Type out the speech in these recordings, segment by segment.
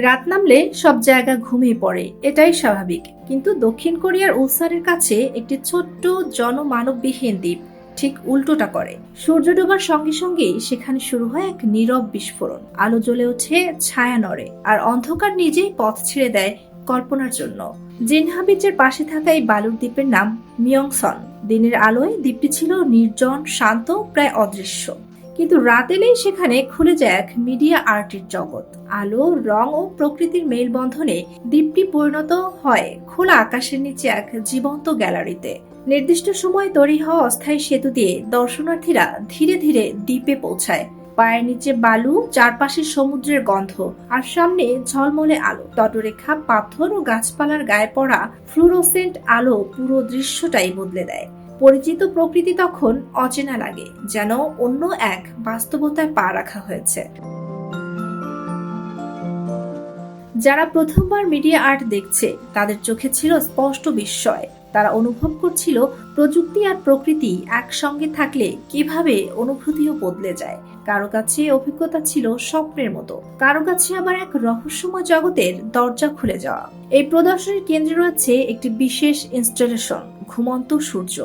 রাত নামলে সব জায়গা ঘুমিয়ে পড়ে, এটাই স্বাভাবিক। কিন্তু দক্ষিণ কোরিয়ার উলসারের কাছে একটি ছোট্ট জনমানববিহীন দ্বীপ ঠিক উল্টোটা করে। সূর্য ডোবার সঙ্গে সঙ্গেই সেখানে শুরু হয় এক নীরব বিস্ফোরণ। আলো জ্বলে ওঠে, ছায়া নড়ে, আর অন্ধকার নিজেই পথ ছেড়ে দেয় কল্পনার জন্য। জিনহা বিচের পাশে থাকা এই বালুর দ্বীপের নাম মিয়ংসন। দিনের আলোয় দ্বীপটি ছিল নির্জন, শান্ত, প্রায় অদৃশ্য। কিন্তু রাত এলেই সেখানে খুলে যায় এক মিডিয়া আর্টের জগৎ। আলো, রং ও প্রকৃতির মেলবন্ধনে দ্বীপটি পরিণত হয় খোলা আকাশের নিচে এক জীবন্ত গ্যালারিতে। নির্দিষ্ট সময় তৈরি হওয়া অস্থায়ী সেতু দিয়ে দর্শনার্থীরা ধীরে ধীরে দ্বীপে পৌঁছায়। পায়ের নিচে বালু, চারপাশে সমুদ্রের গন্ধ আর সামনে ঝলমলে আলো। তটরেখা, পাথর ও গাছপালার গায়ে পড়া ফ্লুরোসেন্ট আলো পুরো দৃশ্যটাই বদলে দেয়। পরিচিত প্রকৃতি তখন অচেনা লাগে, যেন অন্য এক বাস্তবতায় পা রাখা হয়েছে। যারা প্রথমবার মিডিয়া আর্ট দেখছে, তাদের চোখে ছিল স্পষ্ট বিস্ময়। তারা অনুভব করছিল প্রযুক্তি আর প্রকৃতি একসঙ্গে থাকলে কীভাবে অনুভূতিও বদলে যায়। কারও কাছে অভিজ্ঞতা ছিল স্বপ্নের মতো, কারও কাছে আবার এক রহস্যময় জগতের দরজা খুলে যাওয়া। এই প্রদর্শনীর কেন্দ্রে রয়েছে একটি বিশেষ ইনস্টলেশন, ঘুমন্ত সূর্য।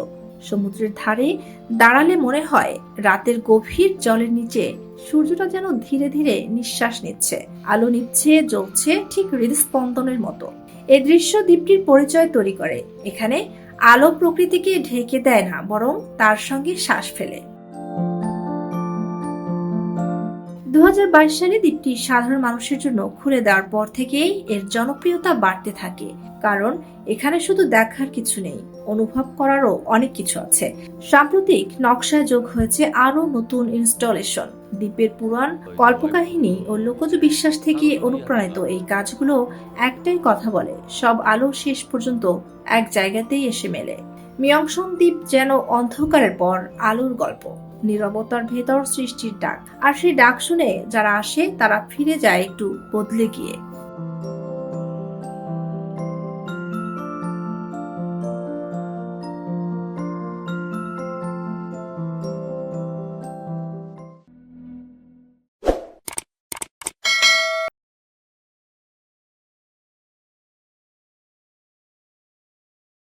সমুদ্রের ধারে দাঁড়ালে মনে হয় রাতের গভীর জলের নিচে সূর্যটা যেন ধীরে ধীরে নিঃশ্বাস নিচ্ছে, আলো নিচ্ছে, জ্বলছে ঠিক হৃদস্পন্দনের মতো। এ দৃশ্য দ্বীপটির পরিচয় তৈরি করে। এখানে আলো প্রকৃতিকে ঢেকে দেয় না, বরং তার সঙ্গে শ্বাস ফেলে। দু হাজার বাইশ সালে দ্বীপটি সাধারণ মানুষের জন্য খুলে দেওয়ার পর থেকেই এর জনপ্রিয়তা বাড়তে থাকে। কারণ এখানে শুধু দেখার কিছু নেই, অনুভব করারও অনেক কিছু আছে। সাম্প্রতিক নকশায় যোগ হয়েছে আরও নতুন ইনস্টলেশন। দ্বীপের পুরাণ, কল্পকাহিনী ও লোকজ বিশ্বাস থেকে অনুপ্রাণিত এই কাজগুলো একটাই কথা বলে, সব আলো শেষ পর্যন্ত এক জায়গাতেই এসে মেলে। মিয়ংসন দ্বীপ যেন অন্ধকারের পর আলোর গল্প। নীরবতার ভেতর সৃষ্টির ডাক। আর সেই ডাক শুনে যারা আসে, তারা ফিরে যায় একটু বদলে গিয়ে।